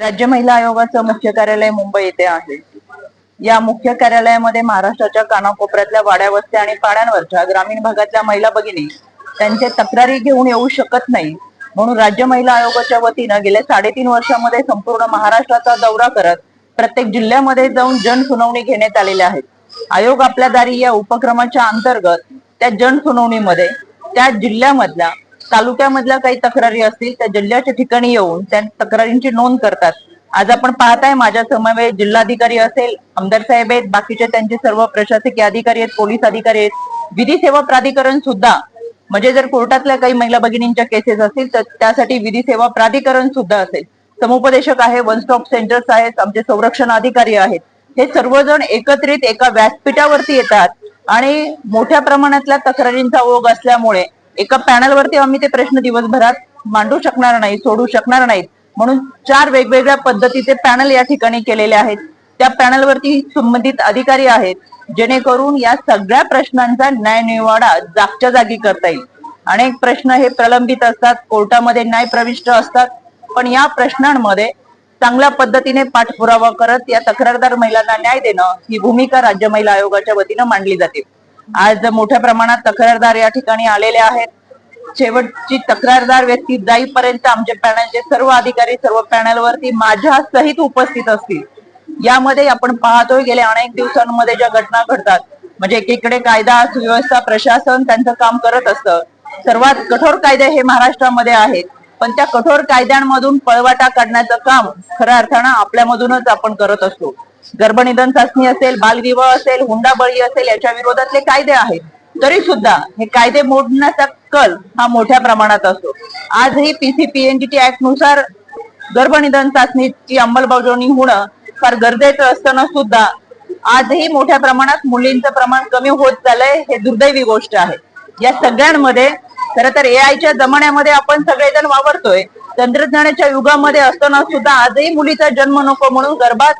राज्य महिला आयोगाचं मुख्य कार्यालय मुंबई येथे आहे. या मुख्य कार्यालयामध्ये महाराष्ट्राच्या कानाकोपऱ्यातल्या वाड्या वस्त्या आणि पाड्यांवरच्या ग्रामीण भागातल्या महिला भगिनी त्यांचे तक्रारी घेऊन येऊ शकत नाही. म्हणून राज्य महिला आयोगाच्या वतीनं गेल्या साडेतीन वर्षामध्ये संपूर्ण महाराष्ट्राचा दौरा करत प्रत्येक जिल्ह्यामध्ये जाऊन जन सुनावणी घेण्यात आलेल्या आहेत. आयोग आपल्या दारी या उपक्रमाच्या अंतर्गत त्या जन सुनावणीमध्ये त्या जिल्ह्यामधल्या तालुक्यामधल्या काही तक्रारी असतील त्या जिल्ह्याच्या ठिकाणी येऊन त्या तक्रारींची नोंद करतात. आज आपण पाहताय माझ्या समवेत जिल्हाधिकारी असेल आमदार साहेब आहेत बाकीचे त्यांचे सर्व प्रशासकीय अधिकारी आहेत पोलीस अधिकारी आहेत. विधी सेवा प्राधिकरण सुद्धा म्हणजे जर कोर्टातल्या काही महिला भगिनींच्या केसेस असतील तर त्यासाठी विधी सेवा प्राधिकरण सुद्धा असेल. समुपदेशक आहे वन स्टॉप सेंटर्स आहेत आमचे संरक्षण अधिकारी आहेत. हे सर्वजण एकत्रित एका व्यासपीठावरती येतात आणि मोठ्या प्रमाणातल्या तक्रारींचा ओघ असल्यामुळे एका पॅनलवरती आम्ही ते प्रश्न दिवसभरात मांडू शकणार नाही सोडू शकणार नाहीत. म्हणून चार वेगवेगळ्या पद्धतीचे पॅनल या ठिकाणी केलेले आहेत. त्या पॅनलवरती संबंधित अधिकारी आहेत जेणेकरून या सगळ्या प्रश्नांचा न्यायनिवाडा जागच्या जागी करता येईल. अनेक प्रश्न हे प्रलंबित असतात कोर्टामध्ये न्याय प्रविष्ट असतात पण या प्रश्नांमध्ये चांगल्या पद्धतीने पाठपुरावा करत या तक्रारदार महिलांना न्याय देणं ही भूमिका राज्य महिला आयोगाच्या वतीनं मांडली जाते. आज मोठ्या प्रमाणात तक्रारदार या ठिकाणी आलेले आहेत. शेवटची तक्रारदार व्यक्ती जाईपर्यंत आमचे पॅनलचे सर्व अधिकारी सर्व पॅनलवरती माझ्या सहित उपस्थित असतील. यामध्ये आपण पाहतोय गेल्या अनेक दिवसांमध्ये ज्या घटना घडतात म्हणजे एकीकडे कायदा सुव्यवस्था प्रशासन त्यांचं काम करत असतं. सर्वात कठोर कायदे हे महाराष्ट्रामध्ये आहेत. पण त्या कठोर कायद्यांमधून पळवाटा काढण्याचं काम खऱ्या अर्थानं आपल्यामधूनच आपण करत असतो. गर्भनिधन चाचणी असेल बालविवाह असेल हुंडाबळी असेल याच्या विरोधातले कायदे आहेत. तरी सुद्धा हे कायदे मोडण्याचा कल हा मोठ्या प्रमाणात असतो. आजही पीसीपीएनडीटी ऍक्टनुसार गर्भनिधन चाचणीची अंमलबजावणी होणं फार गरजेचं असताना सुद्धा आजही मोठ्या प्रमाणात मुलींचं प्रमाण कमी होत चाललंय हे दुर्दैवी गोष्ट आहे. या सगळ्यांमध्ये खर तर एआयच्या जमान्यामध्ये आपण सगळेजण वावरतोय. तंत्रज्ञानाच्या युगामध्ये असताना सुद्धा आजही मुलीचा जन्म नको म्हणून गर्भात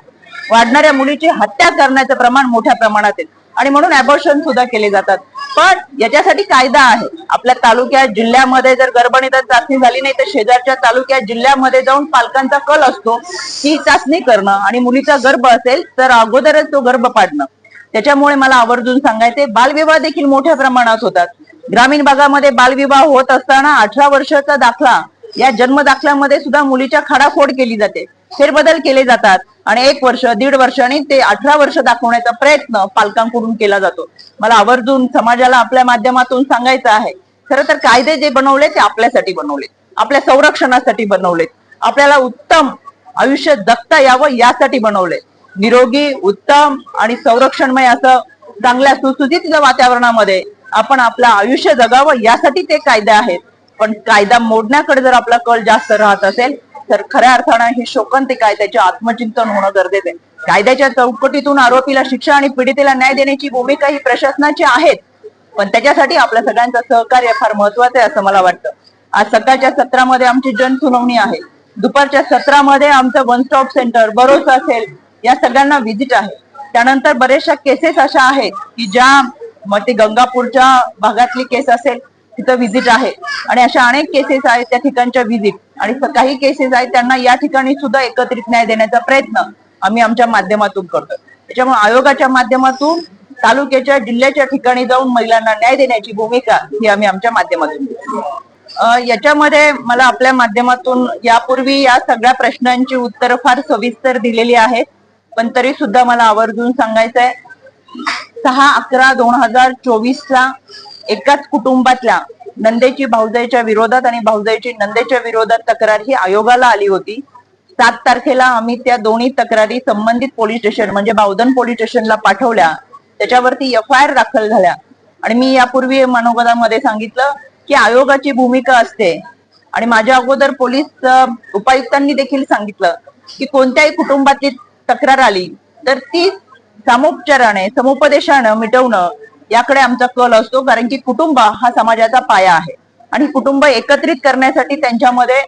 वाढणाऱ्या मुलीची हत्या करण्याचं प्रमाण मोठ्या प्रमाणात आहे. आणि म्हणून अबॉर्शन सुद्धा केले जातात. पण याच्यासाठी कायदा आहे. आपल्या तालुक्यात जिल्ह्यामध्ये जर गर्भनिधन चाचणी झाली नाही तर शेजारच्या तालुक्यात जिल्ह्यामध्ये जाऊन पालकांचा कल असतो की चाचणी करणं आणि मुलीचा गर्भ असेल तर अगोदरच तो गर्भ पाडणं. त्याच्यामुळे मला आवर्जून सांगायचे बालविवाह देखील मोठ्या प्रमाणात होतात. ग्रामीण भागामध्ये बालविवाह होत असताना अठरा वर्षाचा दाखला या जन्म दाखल्यामध्ये सुद्धा मुलीच्या खाडाफोड केली जाते. फेरबदल केले जातात. आणि एक वर्ष दीड वर्ष आणि ते अठरा वर्ष दाखवण्याचा प्रयत्न पालकांकडून केला जातो. मला आवर्जून समाजाला आपल्या माध्यमातून सांगायचं आहे. खरं तर कायदे जे बनवले ते आपल्यासाठी बनवले. आपल्या संरक्षणासाठी बनवले. आपल्याला उत्तम आयुष्य जगता यावं यासाठी बनवले. निरोगी उत्तम आणि संरक्षणमय असं चांगल्या सुसूचित वातावरणामध्ये आपण आपलं आयुष्य जगावं यासाठी ते कायदे आहेत. पण कायदा मोडण्याकडे जर आपला कल जास्त राहत असेल तर खऱ्या अर्थानं ही शोकांतिका आहे त्याचे आत्मचिंतन होणं गरजेचं आहे. कायद्याच्या चौकटीतून आरोपीला शिक्षा आणि पीडितेला न्याय देण्याची भूमिका ही प्रशासनाची आहेत. पण त्याच्यासाठी आपल्या सगळ्यांचं सहकार्य फार महत्वाचं आहे असं मला वाटतं. आज सकाळच्या सत्रामध्ये आमची जनसुनावणी आहे. दुपारच्या सत्रामध्ये आमचं वन स्टॉप सेंटर भरोसा असेल या सगळ्यांना व्हिजिट आहे. त्यानंतर बऱ्याचशा केसेस अशा आहेत की ज्या मग ते गंगापूरच्या भागातली केस असेल तिथं व्हिजिट आहे. आणि अशा अनेक केसेस आहेत त्या ठिकाणच्या व्हिजिट आणि काही केसेस आहेत त्यांना या ठिकाणी सुद्धा एकत्रित न्याय देण्याचा प्रयत्न आम्ही आमच्या माध्यमातून करतो त्याच्यामुळे आयोगाच्या माध्यमातून तालुक्याच्या जिल्ह्याच्या ठिकाणी जाऊन महिलांना न्याय देण्याची भूमिका ही आम्ही आमच्या माध्यमातून याच्यामध्ये मला आपल्या माध्यमातून यापूर्वी या सगळ्या प्रश्नांची उत्तरं फार सविस्तर दिलेली आहेत. पण तरी सुद्धा मला आवर्जून सांगायचं आहे सहा अकरा दोन हजार चोवीस ला एकाच कुटुंबातल्या नंदेची भाऊजाईच्या विरोधात आणि भाऊजाईची नंदेच्या विरोधात तक्रार ही आयोगाला आली होती. सात तारखेला आम्ही त्या दोन्ही तक्रारी संबंधित पोलीस स्टेशन म्हणजे बावधन पोलीस स्टेशनला पाठवल्या. त्याच्यावरती एफ आय आर दाखल झाल्या. आणि मी यापूर्वी मनोगतामध्ये सांगितलं की आयोगाची भूमिका असते. आणि माझ्या अगोदर पोलीस उपायुक्तांनी देखील सांगितलं की कोणत्याही कुटुंबातली तक्रार आली तर ती सामोपचाराने समुपदेशानं मिटवणं याकडे आमचा कल असतो कारण की कुटुंब हा समाजाचा पाया आहे. आणि कुटुंब एकत्रित करण्यासाठी त्यांच्यामध्ये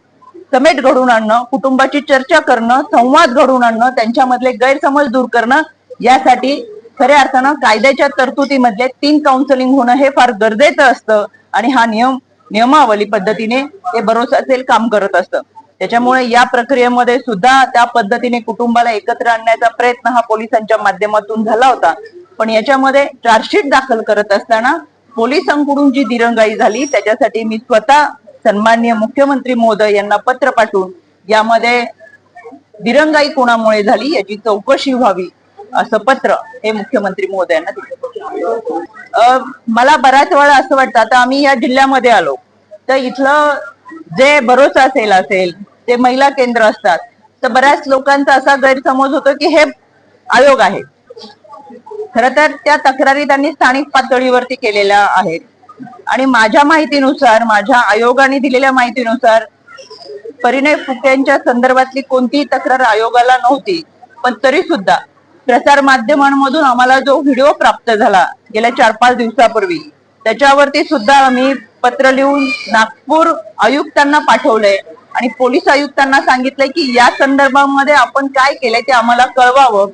समेट घडवून आणणं कुटुंबाची चर्चा करणं संवाद घडवून आणणं त्यांच्यामधले गैरसमज दूर करणं यासाठी खऱ्या अर्थानं कायद्याच्या तरतुदीमधले तीन काउन्सिलिंग होणं हे फार गरजेचं असतं. आणि हा नियम नियमावली पद्धतीने हे भरोसासेल काम करत असतं. त्याच्यामुळे या प्रक्रियेमध्ये सुद्धा त्या पद्धतीने कुटुंबाला एकत्र आणण्याचा प्रयत्न हा पोलिसांच्या माध्यमातून झाला होता. पण याच्यामध्ये चार्जशीट दाखल करत असताना पोलिसांकडून जी दिरंगाई झाली त्याच्यासाठी मी स्वतः सन्माननीय मुख्यमंत्री मोदय यांना पत्र पाठवून यामध्ये दिरंगाई कोणामुळे झाली याची चौकशी व्हावी असं पत्र हे मुख्यमंत्री मोदयांना दिलं. मला बऱ्याच वेळा असं वाटतं आता आम्ही या जिल्ह्यामध्ये आलो तर इथलं जे भरोसा असेल असेल ते महिला केंद्र असतात तर बऱ्याच लोकांचा असा गैरसमज होतो की हे आयोग आहे. खर तर त्या तक्रारी त्यांनी स्थानिक पातळीवरती केलेल्या आहेत. आणि माझ्या माहितीनुसार माझ्या आयोगाने दिलेल्या माहितीनुसार परिणय फुट्यांच्या संदर्भातली कोणतीही तक्रार आयोगाला नव्हती. पण तरी सुद्धा प्रसार माध्यमांमधून आम्हाला जो व्हिडिओ प्राप्त झाला गेल्या चार पाच दिवसापूर्वी त्याच्यावरती सुद्धा आम्ही पत्र लिहून नागपूर आयुक्तांना पाठवलंय आणि पोलीस आयुक्तांना सांगितलंय की या संदर्भामध्ये आपण काय केलंय ते आम्हाला कळवावं.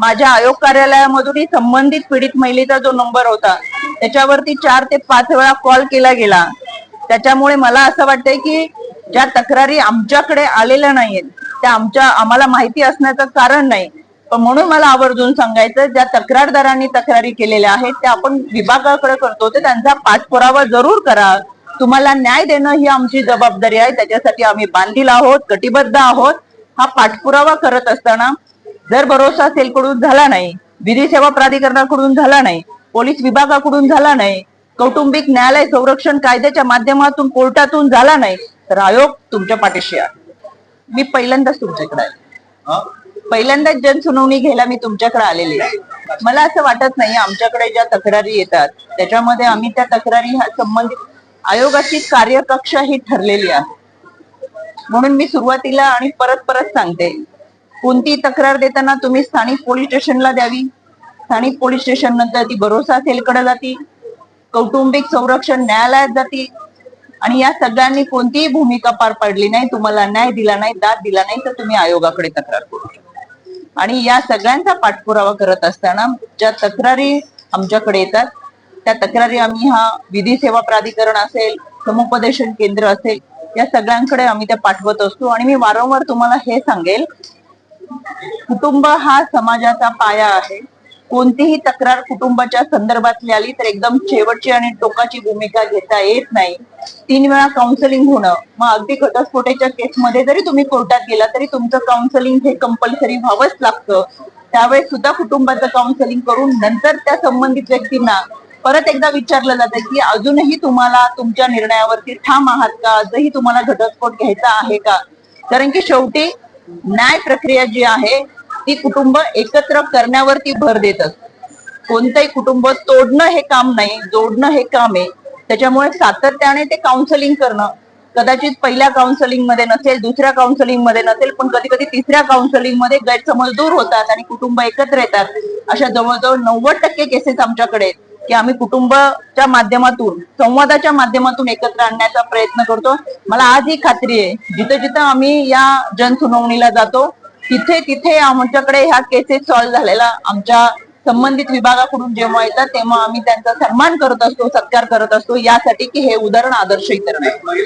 माझ्या आयोग कार्यालयामधूनही संबंधित पीडित महिलेचा जो नंबर होता त्याच्यावरती चार ते पाच वेळा कॉल केला गेला. त्याच्यामुळे मला असं वाटतंय की ज्या तक्रारी आमच्याकडे आलेल्या नाहीयेत त्या आमच्या आम्हाला माहिती असण्याचं कारण नाही. पण म्हणून मला आवर्जून सांगायचं ज्या तक्रारदारांनी तक्रारी केलेल्या आहेत त्या आपण विभागाकडे करतो ते त्यांचा पाठपुरावा जरूर करा. तुम्हाला न्याय देणं ही आमची जबाबदारी आहे त्याच्यासाठी आम्ही बांधील आहोत कटिबद्ध आहोत. हा पाठपुरावा करत असताना जर भरोसा सेलकडून झाला नाही विधी सेवा प्राधिकरणाकडून झाला नाही पोलीस विभागाकडून झाला नाही कौटुंबिक न्यायालय संरक्षण कायद्याच्या माध्यमातून कोर्टातून झाला नाही तर आयोग तुमच्या पाठीशी आहे. मी पहिल्यांदाच तुमच्याकडे आहे पहिल्यांदाच जनसुनावणी घ्यायला मी तुमच्याकडे आलेली आहे. मला असं वाटत नाही आमच्याकडे ज्या तक्रारी येतात त्याच्यामध्ये आम्ही त्या तक्रारी ह्या संबंधित आयोगाची कार्यकक्षा ही ठरलेली आहे. म्हणून मी सुरुवातीला आणि परत परत सांगते कोणती तक्रार देताना तुम्ही स्थानिक पोलीस स्टेशनला द्यावी? स्थानिक पोलीस स्टेशन नंतर ती भरोसा सेलकडे जाती कौटुंबिक संरक्षण न्यायालयात जाती आणि या सगळ्यांनी कोणतीही भूमिका पार पाडली नाही तुम्हाला न्याय दिला नाही दाद दिला नाही तर तुम्ही आयोगाकडे तक्रार करू शकता. आणि या सगळ्यांचा पाठपुरावा करत असताना ज्या तक्रारी आमच्याकडे येतात त्या तक्रारी आम्ही हा विधी सेवा प्राधिकरण असेल समुपदेशन केंद्र असेल या सगळ्यांकडे आम्ही त्या पाठवत असतो. आणि मी वारंवार तुम्हाला हे सांगेल कुटुंब हा समाजाचा पाया आहे. कोणतीही तक्रार कुटुंबाच्या संदर्भातली आली तर एकदम शेवटची आणि टोकाची भूमिका घेता येत नाही. तीन वेळा काउन्सिलिंग होणं. मग अगदी घटस्फोटाच्या केसमध्ये जरी तुम्ही कोर्टात गेला तरी तुमचं काउन्सिलिंग हे कंपल्सरी व्हावंच लागतं. त्यावेळेस सुद्धा कुटुंबाचं काउन्सिलिंग करून नंतर त्या संबंधित व्यक्तींना परत एकदा विचारलं जातं की अजूनही तुम्हाला तुमच्या निर्णयावरती ठाम आहात का? आजही तुम्हाला घटस्फोट घ्यायचा आहे का? कारण की शेवटी न्याय प्रक्रिया जी आहे ती कुटुंब एकत्र करण्यावरती भर देत कोणतंही कुटुंब तोडणं हे काम नाही जोडणं हे काम आहे. त्याच्यामुळे सातत्याने ते काउन्सिलिंग करणं कदाचित पहिल्या काउन्सिलिंगमध्ये नसेल दुसऱ्या काउन्सिलिंगमध्ये नसेल पण कधी कधी तिसऱ्या काउन्सलिंगमध्ये गैरसमज दूर होतात आणि कुटुंब एकत्र येतात. अशा जवळजवळ नव्वद टक्के केसेस आमच्याकडे आहेत. की आम्ही कुटुंबाच्या माध्यमातून संवादाच्या माध्यमातून एकत्र आणण्याचा प्रयत्न करतो. मला आज ही खात्री आहे जिथं जिथं आम्ही या जनसुनावणीला जातो तिथे तिथे आमच्याकडे ह्या केसेस सॉल्व्ह झालेला आमच्या संबंधित विभागाकडून जेव्हा येतात तेव्हा आम्ही त्यांचा सन्मान करत असतो सत्कार करत असतो. यासाठी की हे उदाहरण आदर्श इतर नाही.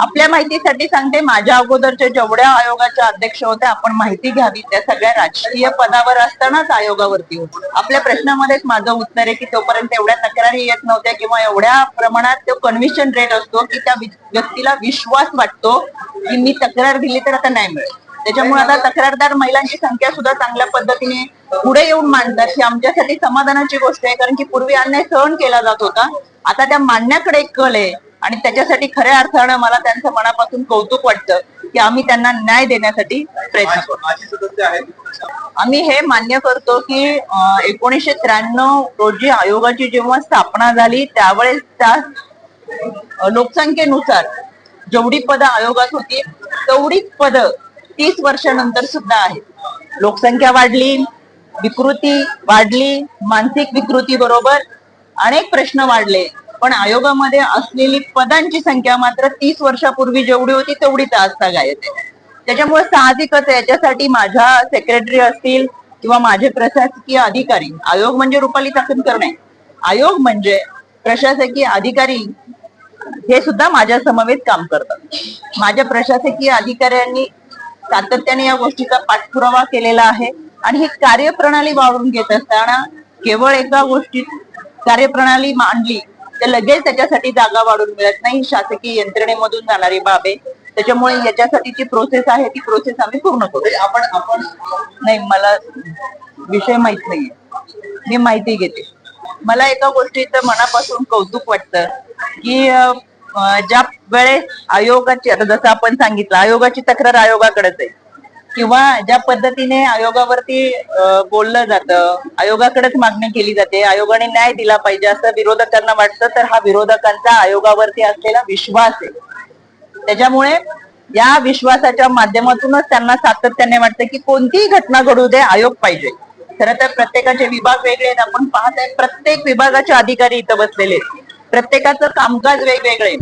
आपल्या माहितीसाठी सांगते माझ्या अगोदरच्या जेवढ्या आयोगाच्या अध्यक्ष होत्या आपण माहिती घ्यावी. त्या सगळ्या राजकीय पदावर असतानाच आयोगावरती होतो. आपल्या प्रश्नामध्येच माझं उत्तर आहे की तोपर्यंत एवढ्या तक्रारी येत नव्हत्या किंवा एवढ्या प्रमाणात तो कन्व्हिशन रेट असतो की त्या व्यक्तीला विश्वास वाटतो की मी तक्रार दिली तर आता नाही मिळेल. त्याच्यामुळे आता तक्रारदार महिलांची संख्या सुद्धा चांगल्या पद्धतीने पुढे येऊन मांडतात. ही आमच्यासाठी समाधानाची गोष्ट आहे. कारण की पूर्वी अन्याय सहन केला जात होता. आता त्या मांडण्याकडे एक कल आहे. आणि त्याच्यासाठी खऱ्या अर्थानं मला त्यांचं मनापासून कौतुक वाटतं की आम्ही त्यांना न्याय देण्यासाठी प्रयत्न करतो आम्ही हे मान्य करतो की एकोणीसशे त्र्याण्णव रोजी आयोगाची जेव्हा स्थापना झाली त्यावेळेस त्या लोकसंख्येनुसार जेवढी पदं आयोगात होती तेवढीच पदं तीस वर्षानंतर सुद्धा आहेत लोकसंख्या वाढली विकृती वाढली मानसिक विकृती बरोबर अनेक प्रश्न वाढले. पण आयोगामध्ये असलेली पदांची संख्या मात्र तीस वर्षापूर्वी जेवढी होती तेवढीच आज गायत आहे. त्याच्यामुळे साहजिकच आहे. याच्यासाठी माझ्या सेक्रेटरी असतील किंवा माझे प्रशासकीय अधिकारी आयोग म्हणजे रुपाली चाकणकर नाही आयोग म्हणजे प्रशासकीय अधिकारी हे सुद्धा माझ्या समवेत काम करतात. माझ्या प्रशासकीय अधिकाऱ्यांनी सातत्याने या गोष्टीचा पाठपुरावा केलेला आहे आणि ही कार्यप्रणाली वाढवून घेत असताना केवळ एका गोष्टीत कार्यप्रणाली मांडली तर लगेच त्याच्यासाठी जागा वाढून मिळत नाही. ही शासकीय यंत्रणेमधून जाणारी बाब आहे त्याच्यामुळे याच्यासाठी जी प्रोसेस आहे ती प्रोसेस आम्ही पूर्ण करू. आपण आपण नाही मला विषय माहीत नाहीये. मी माहिती घेते. मला एका गोष्टीचं मनापासून कौतुक वाटतं की ज्या वेळेस आयोगाची आता जसं आपण सांगितलं आयोगाची तक्रार आयोगाकडेच आहे. किंवा ज्या पद्धतीने आयोगावरती बोललं जातं आयोगाकडेच मागणी केली जाते आयोगाने न्याय दिला पाहिजे असं विरोधकांना वाटतं तर हा विरोधकांचा आयोगावरती असलेला विश्वास आहे. त्याच्यामुळे या विश्वासाच्या माध्यमातूनच त्यांना सातत्याने वाटतं की कोणतीही घटना घडू दे आयोग पाहिजे. खरं तर प्रत्येकाचे विभाग वेगळे आहेत. आपण पाहत आहे प्रत्येक विभागाचे अधिकारी इथं बसलेले आहेत. प्रत्येकाचं कामकाज वेगवेगळे.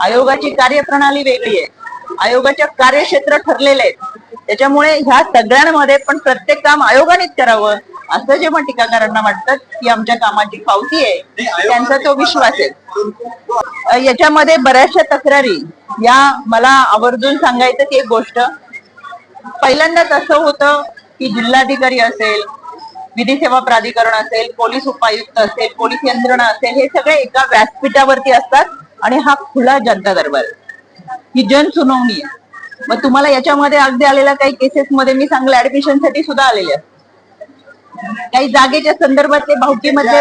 आयोगाची कार्यप्रणाली वेगळी आहे. आयोगाच्या कार्यक्षेत्र ठरलेले आहेत. त्याच्यामुळे ह्या सगळ्यांमध्ये पण प्रत्येक काम आयोगानेच करावं असं जेव्हा टीकाकारांना वाटतं की आमच्या कामाची पावती आहे त्यांचा तो विश्वास आहे. याच्यामध्ये बऱ्याचशा तक्रारी. या मला आवर्जून सांगायचं की एक गोष्ट. पहिल्यांदाच असं होतं की जिल्हाधिकारी असेल विधी सेवा प्राधिकरण असेल पोलीस उपायुक्त असेल पोलीस यंत्रणा असेल हे सगळे एका व्यासपीठावरती असतात आणि हा खुला जनता दरबार. ही जन सुनावणी आहे. मग तुम्हाला याच्यामध्ये अगदी आलेल्या काही केसेस मध्ये मी चांगल्या ऍडमिशनसाठी सुद्धा आलेले असतात काही जागेच्या संदर्भातले भावकीमध्ये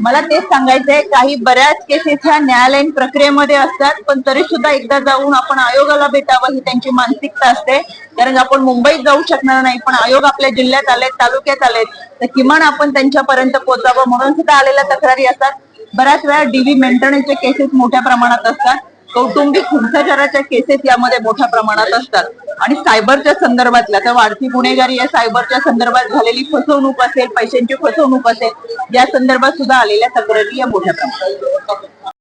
मला तेच सांगायचंय. काही बऱ्याच केसेस ह्या न्यायालयीन प्रक्रियेमध्ये असतात पण तरी सुद्धा एकदा जाऊन आपण आयोगाला भेटावं ही त्यांची मानसिकता असते. कारण आपण मुंबईत जाऊ शकणार नाही पण आयोग आपल्या जिल्ह्यात आलेत तालुक्यात आलेत. तर किमान आपण त्यांच्यापर्यंत पोहोचावं म्हणून सुद्धा आलेल्या तक्रारी असतात. बऱ्याच वेळा डीव्ही मेंटेनन्सचे केसेस मोठ्या प्रमाणात असतात. कौटुंबिक हिंसाचाराच्या केसेस यामध्ये मोठ्या प्रमाणात असतात. आणि सायबरच्या संदर्भातल्या तर वाढती गुन्हेगारी या सायबरच्या संदर्भात झालेली फसवणूक असेल पैशांची फसवणूक असेल या संदर्भात सुद्धा आलेल्या तक्रारी या मोठ्या प्रमाणात.